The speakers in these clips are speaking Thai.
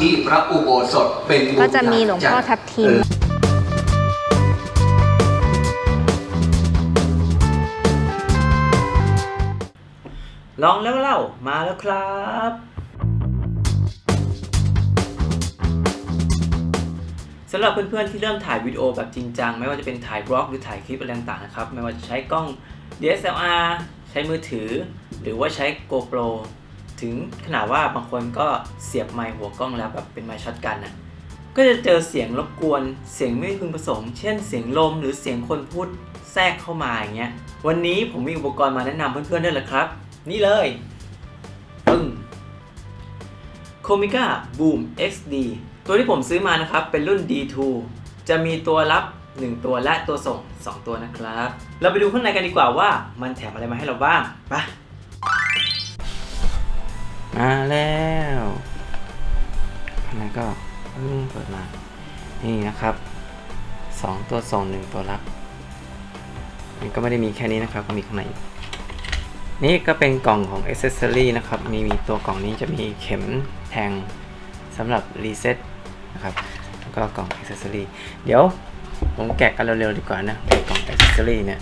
ที่พระอุโบสถเป็นก็จะมีหลวงพ่อทับทิมเออลองแล้วเล่ามาแล้วครับ สำหรับเพื่อนๆที่เริ่มถ่ายวิดีโอแบบจริงจัง ไม่ว่าจะเป็นถ่ายบล็อกหรือถ่ายคลิปอะไรต่างๆนะครับ ไม่ว่าจะใช้กล้อง DSLR ใช้มือถือ หรือว่าใช้ GoPro ถึงขนาดว่าบางคนก็เสียบไมค์หัวกล้องแล้วแบบเป็นไมค์ช็อตกันน่ะก็จะเจอเสียงรบกวนเสียงไม่พึงประสงค์ เช่นเสียงลมหรือเสียงคนพูดแทรกเข้ามาอย่างเงี้ย วันนี้ผมมีอุปกรณ์มาแนะนำเพื่อนๆด้วยละครับ นี่เลยปึ้ง c o m i c a Boom XD ตัวที่ผมซื้อมานะครับ เป็นรุ่น D2 จะมีตัวรับ 1 ตัวและตัวส่ง 2 ตัวนะครับ เราไปดูข้างในกันดีกว่าว่ามันแถมอะไรมาให้เราบ้างไป มาแล้วข้างในก็ปึ้งเปิดมา นี่นะครับ 2 ตัวส่ง1ตัวรับมันก็ไม่ได้มีแค่นี้นะครับ ก็มีข้างใน นี่ก็เป็นกล่องของ Accessory นะครับ มีมีตัวกล่องนี้จะมีเข็มแทงสำหรับรีเซ็ตนะครับ แล้วก็กล่อง Accessory เดี๋ยวผมแกะกันเร็วๆดีกว่านะในกล่อง Accessory เนี่ย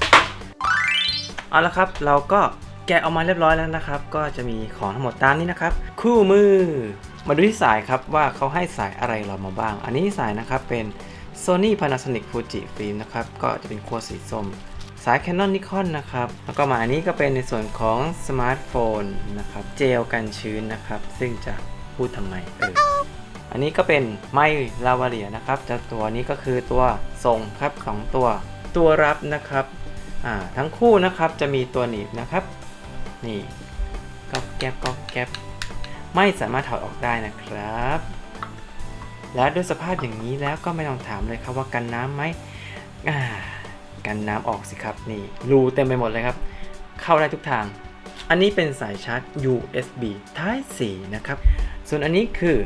เอาละครับ เราก็ แกะออกมาเรียบร้อยแล้วนะครับ ก็จะมีของทั้งหมดตามนี้นะครับ คู่มือ มาดูที่สายครับว่าเขาให้สายอะไรเรามาบ้าง อันนี้สายนะครับเป็น Sony Panasonic Fuji Film นะครับ ก็จะเป็นขั้วสีส้ม สาย Canon Nikon นะครับ แล้วก็มาอันนี้ก็เป็นในส่วนของสมาร์ทโฟนนะครับ เจลกันชื้นนะครับ ซึ่งจะพูดทำไมเอออันนี้ก็เป็นไม้ลาวาเลียนะครับจ้าตัวนี้ก็คือตัวส่งครับสองตัว ตัวรับนะครับอ่าทั้งคู่นะครับจะมีตัวหนีบนะครับ นี่ก็แก๊บก็แก๊บไม่สามารถถอดออกได้นะครับ และด้วยสภาพอย่างนี้แล้วก็ไม่ต้องถามเลยครับว่ากันน้ำไหมกันน้ำออกสิครับนี่รูเต็มไปหมดเลยครับ เข้าได้ทุกทาง อันนี้เป็นสายชาร์จ USB Type C นะครับ ส่วนอันนี้คือ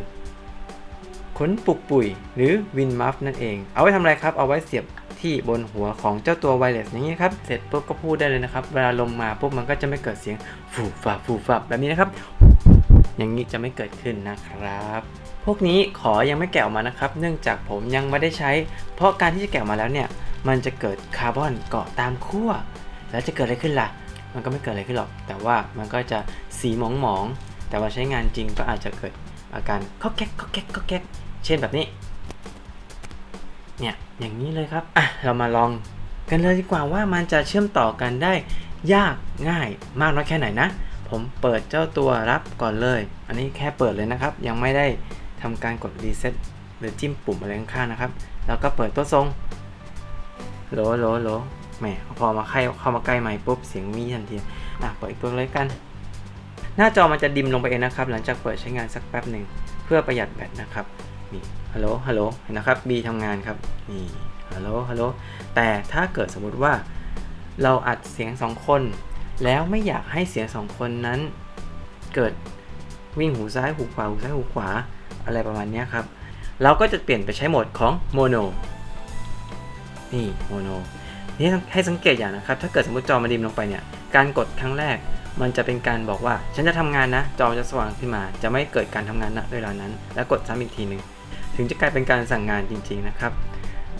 ขนปุกปุ๋ยหรือวินมัฟนั่นเอง เอาไว้ทำอะไรครับ เอาไว้เสียบที่บนหัวของเจ้าตัวไวเลสอย่างนี้ครับ เสร็จปุ๊บก็พูดได้เลยนะครับ เวลาลมมาปุ๊บมันก็จะไม่เกิดเสียงฟูฟับฟูฟับแบบนี้นะครับ อย่างนี้จะไม่เกิดขึ้นนะครับพวกนี้ขอยังไม่แกะออกมานะครับ เนื่องจากผมยังไม่ได้ใช้ เพราะการที่จะแกะมาแล้วเนี่ย มันจะเกิดคาร์บอนเกาะตามขั้ว แล้วจะเกิดอะไรขึ้นล่ะ มันก็ไม่เกิดอะไรขึ้นหรอก แต่ว่ามันก็จะสีหมองๆ แต่ว่าใช้งานจริงก็อาจจะเกิดอาการก๊อกแก๊กก๊อกแก๊กก๊อกแก๊ก เช่นแบบนี้ เนี่ย อย่างนี้เลยครับ อะ เรามาลองกันเลยดีกว่าว่ามันจะเชื่อมต่อกันได้ยากง่ายมากน้อยแค่ไหนนะ ผมเปิดเจ้าตัวรับก่อนเลย อันนี้แค่เปิดเลยนะครับ ยังไม่ได้ทำการกดรีเซ็ตหรือจิ้มปุ่มอะไรข้างๆนะครับ แล้วก็เปิดตัวทรงโหลโหลโหลแหมพอมาใกล้เข้ามาใกล้ไมค์ปุ๊บเสียงมีทันทีอะเปิดอีกตัวเลยกัน หน้าจอมันจะดิมลงไปเองนะครับ หลังจากเปิดใช้งานสักแป๊บหนึ่งเพื่อประหยัดแบตนะครับ นี่ฮัลโหลฮัลโหลเห็นนะครับ B ทำงานครับนี่ฮัลโหลฮัลโหลแต่ถ้าเกิดสมมุติว่าเราอัดเสียงสองคน แล้วไม่อยากให้เสียงสองคนนั้น เกิดวิ่งหูซ้ายหูขวาหูซ้ายหูขวาอะไรประมาณนี้ครับ เราก็จะเปลี่ยนไปใช้โหมดของโมโนนี่โมโนนี่ให้สังเกตอย่างนะครับ ถ้าเกิดสมมติจอมันดิมลงไปเนี่ย การกดครั้งแรก มันจะเป็นการบอกว่า ฉันจะทำงานนะ จอจะสว่างขึ้นมา จะไม่เกิดการทำงานณเวลานั้น แล้วกดซ้ำอีกทีหนึ่ง ถึงจะกลายเป็นการสั่งงานจริง ๆ นะครับ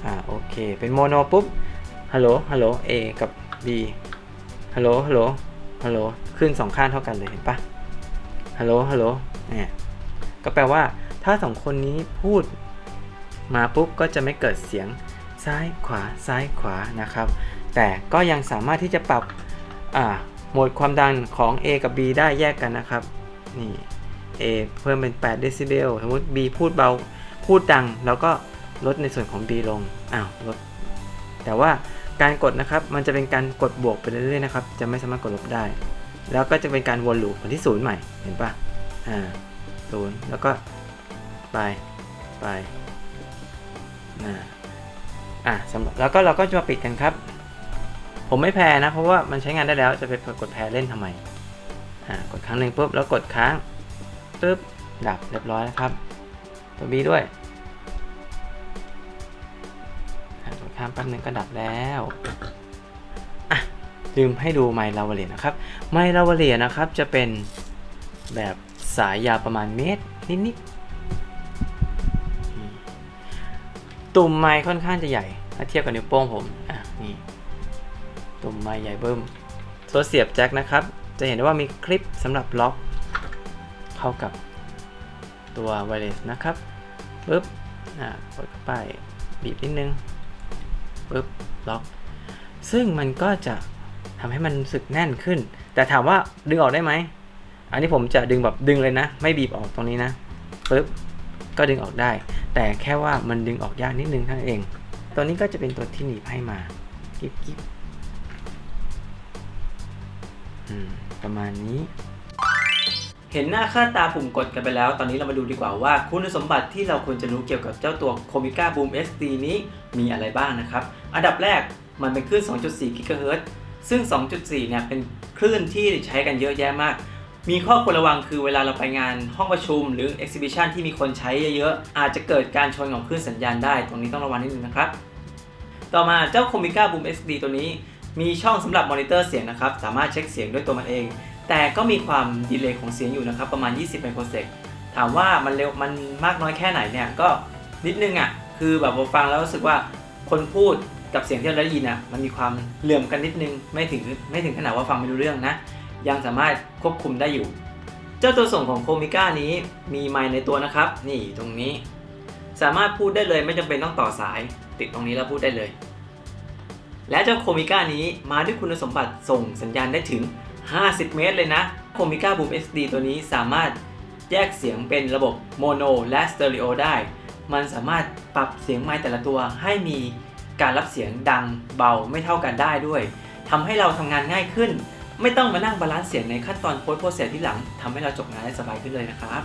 อ่า โอเค เป็นโมโนปุ๊บ ฮัลโหล ฮัลโหล A กับ B ฮัลโหล ฮัลโหล ฮัลโหล ขึ้นสองข้างเท่ากันเลยเห็นปะฮัลโหล ฮัลโหล เนี่ย ก็แปลว่า ถ้าสองคนนี้พูดมาปุ๊บ ก็จะไม่เกิดเสียงซ้ายขวาซ้ายขวานะครับ แต่ก็ยังสามารถที่จะปรับ อ่า โหมดความดังของ A กับ B ได้แยกกันนะครับ นี่ A เพิ่มเป็น8เดซิเบล สมมติ B พูดเบา พูดดังแล้วก็ลดในส่วนของ B ลง อ้าวลด แต่ว่าการกดนะครับ มันจะเป็นการกดบวกไปเรื่อยๆนะครับ จะไม่สามารถกดลบได้ แล้วก็จะเป็นการวนลูปที่ศูนย์ใหม่ เห็นปะอ่าศูนย์แล้วก็ไป ไปอ่าอะสำหรับแล้วก็เราก็จะมาปิดกันครับ ผมไม่แพ้นะ เพราะว่ามันใช้งานได้แล้วจะไปกดแพ้เล่นทำไม อ่ากดครั้งหนึ่งปุ๊บแล้วกดค้างปุ๊บดับเรียบร้อยนะครับ ตัว B ด้วย อะกดค้างแป๊บหนึงก็ดับแล้วอะลืมให้ดูไมค์ลาวเลียนะครับไมค์ลาวเลียนะครับจะเป็นแบบสายยาวประมาณเมตรนิดตุ่มไม้ค่อนข้างจะใหญ่ถ้าเทียบกับนิ้วโป้งผมอะนี่ตุ่มไม้ใหญ่เบิ้มตัวเสียบแจ็คนะครับ จะเห็นได้ว่ามีคลิปสำหรับล็อก เข้ากับตัวไวเลสนะครับปึ๊บอะกดเข้าไปบีบนิดนึง ปึ๊บล็อก ซึ่งมันก็จะทำให้มันรู้สึกแน่นขึ้น แต่ถามว่าดึงออกได้ไหม อันนี้ผมจะดึงแบบดึงเลยนะ ไม่บีบออกตรงนี้นะปึ๊บก็ดึงออกได้ แต่แค่ว่ามันดึงออกยากนิดนึงเท่านั้นเอง ตัวนี้ก็จะเป็นตัวที่หนีบให้มากิ๊บกิ๊บอืมประมาณนี้ เห็นหน้าค่าตาปุ่มกดกันไปแล้ว ตอนนี้เรามาดูดีกว่าว่าคุณสมบัติที่เราควรจะรู้เกี่ยวกับเจ้าตัว Comica Boom SD นี้มีอะไรบ้างนะครับ อันดับแรกมันเป็นคลื่น 2.4 GHz ซึ่ง 2.4 เนี่ยเป็นคลื่นที่ใช้กันเยอะแยะมาก มีข้อควรระวังคือเวลาเราไปงานห้องประชุม หรือ exhibition ที่มีคนใช้เยอะๆ อาจจะเกิดการชนของคลื่นสัญญาณได้ ตรงนี้ต้องระวังนิดนึงนะครับ ต่อมาเจ้า Comica Boom SD ตัวนี้มีช่องสำหรับมอนิเตอร์เสียงนะครับ สามารถเช็คเสียงด้วยตัวมันเอง แต่ก็มีความดีเลย์ของเสียงอยู่นะครับ ประมาณ 20 ไมโครเซกถามว่ามันเร็วมันมากน้อยแค่ไหนเนี่ยก็นิดนึงอะคือแบบพอฟังแล้วรู้สึกว่าคนพูดกับเสียงที่เราได้ยินอะมันมีความเหลื่อมกันนิดนึงไม่ถึงไม่ถึงขนาดว่าฟังไม่รู้เรื่องนะ ยังสามารถควบคุมได้อยู่ เจ้าตัวส่งของโคมิก้านี้มีไมค์ในตัวนะครับ นี่ตรงนี้ สามารถพูดได้เลยไม่จำเป็นต้องต่อสาย ติดตรงนี้แล้วพูดได้เลย และเจ้าโคมิก้านี้มาด้วยคุณสมบัติส่งสัญญาณได้ถึง 50 เมตรเลยนะโคมิก้าบูม SD ตัวนี้สามารถแยกเสียงเป็นระบบโมโนและสเตอริโอได้ มันสามารถปรับเสียงไมค์แต่ละตัวให้มีการรับเสียงดังเบาไม่เท่ากันได้ด้วยทำให้เราทำงานง่ายขึ้น ไม่ต้องมานั่งบาลานซ์เสียงในขั้นตอนโพสโปรเซสที่หลังทำให้เราจบงานได้สบายขึ้นเลยนะครับ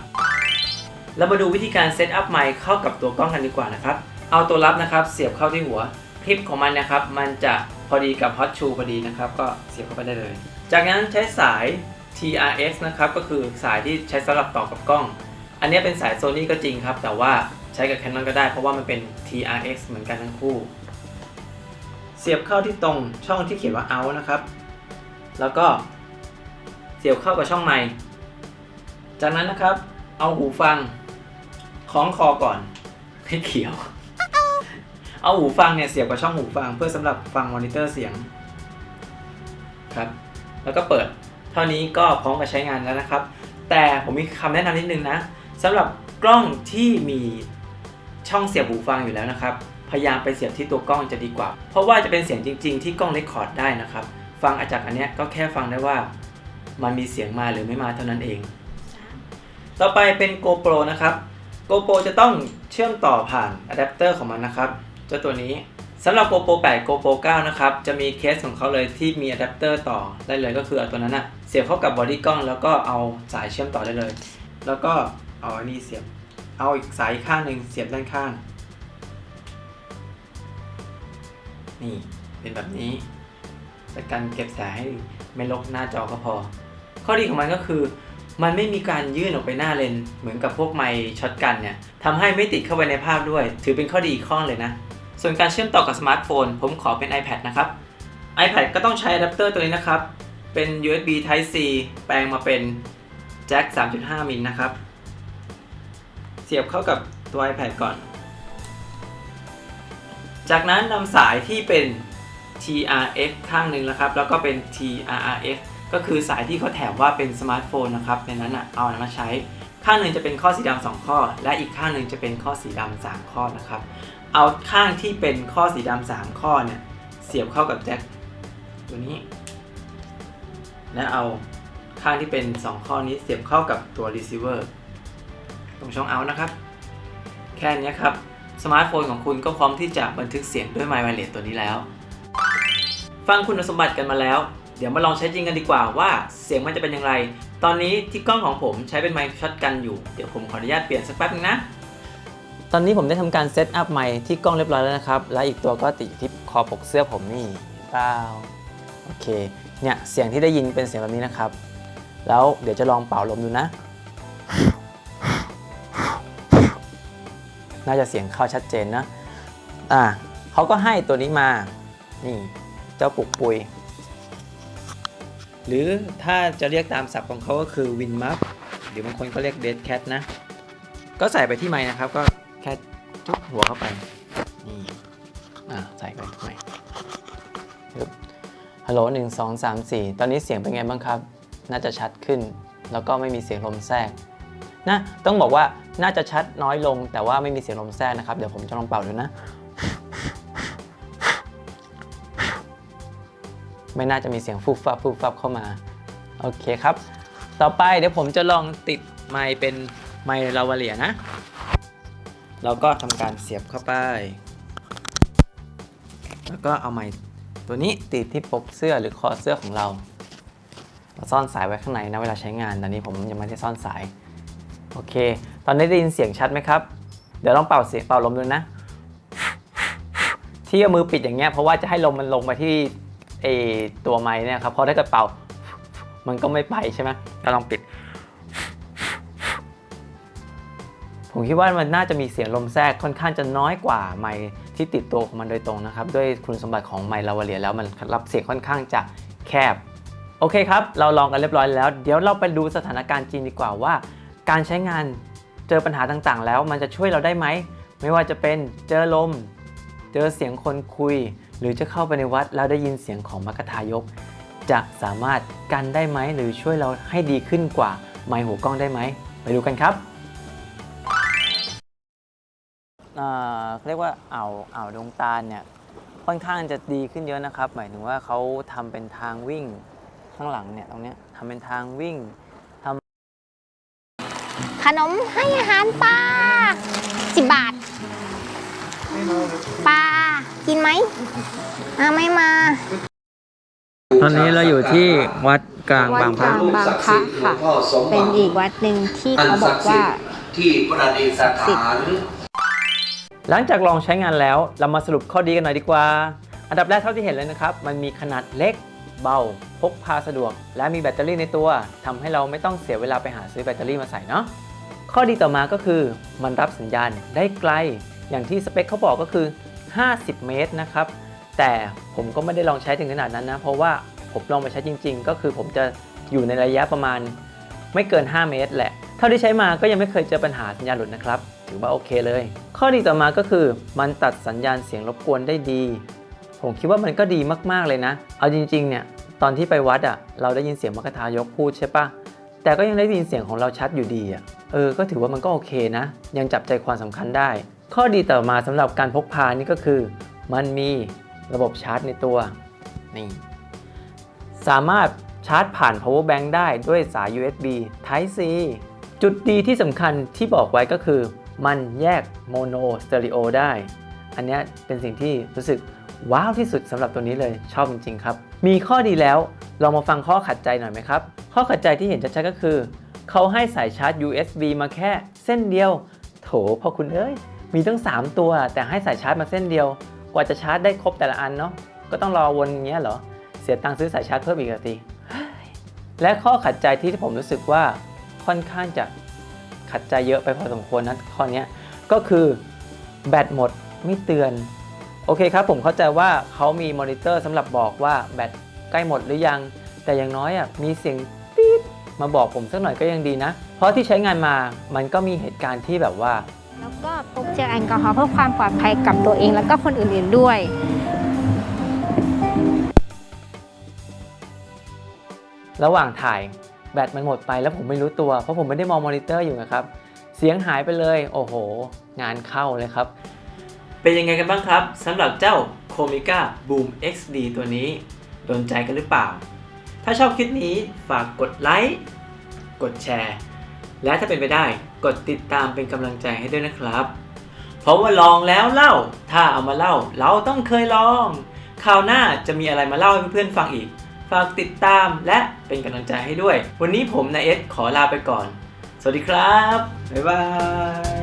เรามาดูวิธีการเซตอัพไมค์เข้ากับตัวกล้องกันดีกว่านะครับ เอาตัวรับนะครับเสียบเข้าที่หัวคลิปของมันนะครับ มันจะพอดีกับ Hot Shoe พอดีนะครับ ก็เสียบเข้าไปได้เลย จากนั้นใช้สาย TRX นะครับก็คือสายที่ใช้สำหรับต่อกับกล้อง อันนี้เป็นสาย Sony ก็จริงครับ แต่ว่าใช้กับ Canon ก็ได้เพราะว่ามันเป็น TRX เหมือนกันทั้งคู่ เสียบเข้าที่ตรงช่องที่เขียนว่า out นะครับ แล้วก็เสียบเข้ากับช่องไมค์จากนั้นนะครับเอาหูฟังคล้องคอก่อนให้เขียว เอาหูฟังเนี่ยเสียบกับช่องหูฟัง เพื่อสำหรับฟังมอนิเตอร์เสียงครับ แล้วก็เปิด เท่านี้ก็พร้อมกับใช้งานแล้วนะครับ แต่ผมมีคำแนะนำนิดนึงนะสำหรับกล้องที่มีช่องเสียบหูฟังอยู่แล้วนะครับ พยายามไปเสียบที่ตัวกล้องจะดีกว่า เพราะว่าจะเป็นเสียงจริง ๆ ที่กล้องเรคคอร์ดได้นะครับ ฟังอาจากอันเนี้ยก็แค่ฟังได้ว่ามันมีเสียงมาหรือไม่มาเท่านั้นเอง ต่อไปเป็น GoPro นะครับ GoPro จะต้องเชื่อมต่อผ่านอะแดปเตอร์ของมันนะครับ เจ้าตัวนี้ สำหรับ GoPro 8 GoPro 9 นะครับ จะมีเคสของเขาเลยที่มีอะแดปเตอร์ต่อได้เลยก็คือเอาตัวนั้นอะเสียบเข้ากับบอดี้กล้อง แล้วก็เอาสายเชื่อมต่อได้เลย แล้วก็เอาอันนี้เสียบ เอาอีกสายข้างหนึ่งเสียบด้านข้าง นี่เป็นแบบนี้แต่การเก็บสายให้ไม่ลกหน้าจอก็พอ ข้อดีของมันก็คือ มันไม่มีการยื่นออกไปหน้าเลน เหมือนกับพวกไมค์ช็อตกันเนี่ยทำให้ไม่ติดเข้าไปในภาพด้วย ถือเป็นข้อดีข้อเลยนะ ส่วนการเชื่อมต่อกับสมาร์ทโฟน ผมขอเป็น iPad นะครับ iPad ก็ต้องใช้อะแดปเตอร์ตัวนี้นะครับ เป็น USB Type C แปลงมาเป็นแจ็ค 3.5 มิลนะครับ เสียบเข้ากับตัว iPad ก่อน จากนั้นนำสายที่เป็น TRX ข้างหนึ่งนะครับ แล้วก็เป็น TRRX ก็คือสายที่เขาแถมว่าเป็นสมาร์ทโฟนนะครับ ในนั้นอะเอามาใช้ ข้างหนึ่งจะเป็นข้อสีดำสองข้อ และอีกข้างหนึ่งจะเป็นข้อสีดำสามข้อนะครับ เอาข้างที่เป็นข้อสีดำสามข้อเนี่ย เสียบเข้ากับแจ็คตัวนี้ และเอาข้างที่เป็น 2 ข้อนี้เสียบเข้ากับตัว receiver ตรงช่องเอานะครับ แค่นี้ครับ สมาร์ทโฟนของคุณก็พร้อมที่จะบันทึกเสียงด้วย My Wireless ตัวนี้แล้ว ฟังคุณสมบัติกันมาแล้ว เดี๋ยวมาลองใช้จริงกันดีกว่าว่าเสียงมันจะเป็นอย่างไร ตอนนี้ที่กล้องของผมใช้เป็นไมค์ช็อตกันอยู่ เดี๋ยวผมขออนุญาตเปลี่ยนสักแป๊บนึงนะ ตอนนี้ผมได้ทำการเซตอัพไมค์ที่กล้องเรียบร้อยแล้วนะครับ และอีกตัวก็ติดอยู่ที่คอปกเสื้อผมนี่เปล่าโอเค เนี่ยเสียงที่ได้ยินเป็นเสียงแบบนี้นะครับ แล้วเดี๋ยวจะลองเป่าลมดูนะ น่าจะเสียงเข้าชัดเจนนะ อ่าเขาก็ให้ตัวนี้มา นี่ เจ้าปุกปุย หรือถ้าจะเรียกตามศัพท์ของเขาก็คือวินมัฟหรือบางคนก็เรียกเดดแคทนะ ก็ใส่ไปที่ไม้นะครับก็ จุ๊บหัวเข้าไป นี่ อะใส่ไปทำไมปึ๊บฮัลโหลหนึ่งสองสามสี่ตอนนี้เสียงเป็นไงบ้างครับ น่าจะชัดขึ้น แล้วก็ไม่มีเสียงลมแทรก นะ ต้องบอกว่าน่าจะชัดน้อยลง แต่ว่าไม่มีเสียงลมแทรกนะครับ เดี๋ยวผมจะลองเป่าดูนะ ไม่น่าจะมีเสียงฟุบฟับฟุบฟับเข้ามา โอเคครับ ต่อไปเดี๋ยวผมจะลองติดไมค์เป็นไมค์ลาวาเลียนะ เราก็ทำการเสียบเข้าไป แล้วก็เอาไมค์ตัวนี้ติดที่ปกเสื้อหรือคอเสื้อของเรา เราซ่อนสายไว้ข้างในนะเวลาใช้งานตอนนี้ผมยังไม่ได้ซ่อนสาย โอเค ตอนนี้ได้ยินเสียงชัดไหมครับ เดี๋ยวลองเป่าเสียงเป่าลมดูนะ ที่เอามือปิดอย่างเงี้ยเพราะว่าจะให้ลมมันลงไปที่ไอตัวไม้เนี่ยครับเพราะถ้าเกิดเป่ามันก็ไม่ไปใช่ไหมเราลองปิด ผมคิดว่ามันน่าจะมีเสียงลมแทรกค่อนข้างจะน้อยกว่าไมค์ที่ติดตัวของมันโดยตรงนะครับ ด้วยคุณสมบัติของไมค์ลาวาเลียแล้วมันรับเสียงค่อนข้างจะแคบ โอเคครับ เราลองกันเรียบร้อยแล้ว เดี๋ยวเราไปดูสถานการณ์จริงดีกว่าว่า การใช้งานเจอปัญหาต่างๆ แล้วมันจะช่วยเราได้ไหม ไม่ว่าจะเป็นเจอลม เจอเสียงคนคุย หรือจะเข้าไปในวัดแล้วได้ยินเสียงของมรรคทายก จะสามารถกันได้ไหมหรือช่วยเราให้ดีขึ้นกว่าไมค์หูกล้องได้ไหม ไปดูกันครับ เรียกว่าอ่าวอ่าวดงตาลเนี่ยค่อนข้างจะดีขึ้นเยอะนะครับ หมายถึงว่าเขาทำเป็นทางวิ่งข้างหลังเนี่ยตรงเนี้ยทำเป็นทางวิ่งขนมให้อาหารปลาสิบบาทปลากินไหมอ่าไม่มา ตอนนี้เราอยู่ที่วัดกลางวัดบางพกระลางบางพระค่ะ เป็นอีกวัดหนึ่งที่อันเขาบศัอกกดิ์สิว่าทธิ์ที่ประดิษฐาน หลังจากลองใช้งานแล้ว เรามาสรุปข้อดีกันหน่อยดีกว่า อันดับแรกเท่าที่เห็นเลยนะครับ มันมีขนาดเล็ก เบา พกพาสะดวก และมีแบตเตอรี่ในตัวทำให้เราไม่ต้องเสียเวลาไปหาซื้อแบตเตอรี่มาใส่เนาะ ข้อดีต่อมาก็คือ มันรับสัญญาณได้ไกล อย่างที่สเปคเขาบอกก็คือ 50 เมตรนะครับ แต่ผมก็ไม่ได้ลองใช้ถึงขนาดนั้นนะ เพราะว่าผมลองไปใช้จริง ๆ ก็คือผมจะอยู่ในระยะประมาณ ไม่เกิน 5 เมตร แหละ เท่าที่ใช้มาก็ยังไม่เคยเจอปัญหาสัญญาณหลุดนะครับ ถือว่าโอเคเลย ข้อดีต่อมาก็คือ มันตัดสัญญาณเสียงรบกวนได้ดี ผมคิดว่ามันก็ดีมากๆเลยนะ เอาจริงๆเนี่ยตอนที่ไปวัดอะ่ะเราได้ยินเสียงมรคทายกพูดใช่ปะแต่ก็ยังได้ยินเสียงของเราชัดอยู่ดีอะ่ะเออก็ถือว่ามันก็โอเคนะ ยังจับใจความสำคัญได้ ข้อดีต่อมาสำหรับการพกพานี่ก็คือ มันมีระบบชาร์จในตัวนี่สามารถชาร์จผ่าน power bank ได้ด้วยสาย USB Type C จุดดีที่สำคัญที่บอกไว้ก็คือ มันแยกโมโนสเตอริโอได้ อันนี้เป็นสิ่งที่รู้สึกว้าวที่สุดสำหรับตัวนี้เลยชอบจริงๆครับ มีข้อดีแล้วลองมาฟังข้อขัดใจหน่อยไหมครับ ข้อขัดใจที่เห็นชัดๆก็คือ เขาให้สายชาร์จ USB มาแค่เส้นเดียว โถพอคุณเอ้ย มีตั้ง 3 ตัว แต่ให้สายชาร์จมาเส้นเดียว กว่าจะชาร์จได้ครบแต่ละอันเนาะก็ต้องรอวนอย่างเงี้ยเหรอ เสียตังค์ซื้อสายชาร์จเพิ่มอีกทีและข้อขัดใจที่ผมรู้สึกว่าค่อนข้างจะ ขัดใจเยอะไปพอสมควรนะข้อเนี้ยก็คือแบตหมดไม่เตือน โอเคครับผมเข้าใจว่าเขามีมอนิเตอร์สำหรับบอกว่าแบตใกล้หมดหรือยัง แต่อย่างน้อยอะมีเสียงปี๊ดมาบอกผมสักหน่อยก็ยังดีนะ เพราะที่ใช้งานมามันก็มีเหตุการณ์ที่แบบว่า แล้วก็พกเจลแอลกอฮอล์เพื่อความปลอดภัยกับตัวเองแล้วก็คนอื่นๆด้วยระหว่างถ่าย แบตมันหมดไปแล้วผมไม่รู้ตัว เพราะผมไม่ได้มองมอนิเตอร์อยู่นะครับ เสียงหายไปเลย โอ้โห งานเข้าเลยครับ เป็นยังไงกันบ้างครับสำหรับเจ้า c o m i c a Boom XD ตัวนี้โดนใจกันหรือเปล่า ถ้าชอบคลิปนี้ฝากกดไลค์กดแชร์ และถ้าเป็นไปได้กดติดตามเป็นกำลังใจให้ด้วยนะครับ เพราะว่าลองแล้วเล่า ถ้าเอามาเล่า เราต้องเคยลอง คราวหน้าจะมีอะไรมาเล่าให้เพื่อนๆฟังอีก ฝากติดตามและเป็นกำลังใจให้ด้วย วันนี้ผมนายเอสขอลาไปก่อน สวัสดีครับ บ๊ายบาย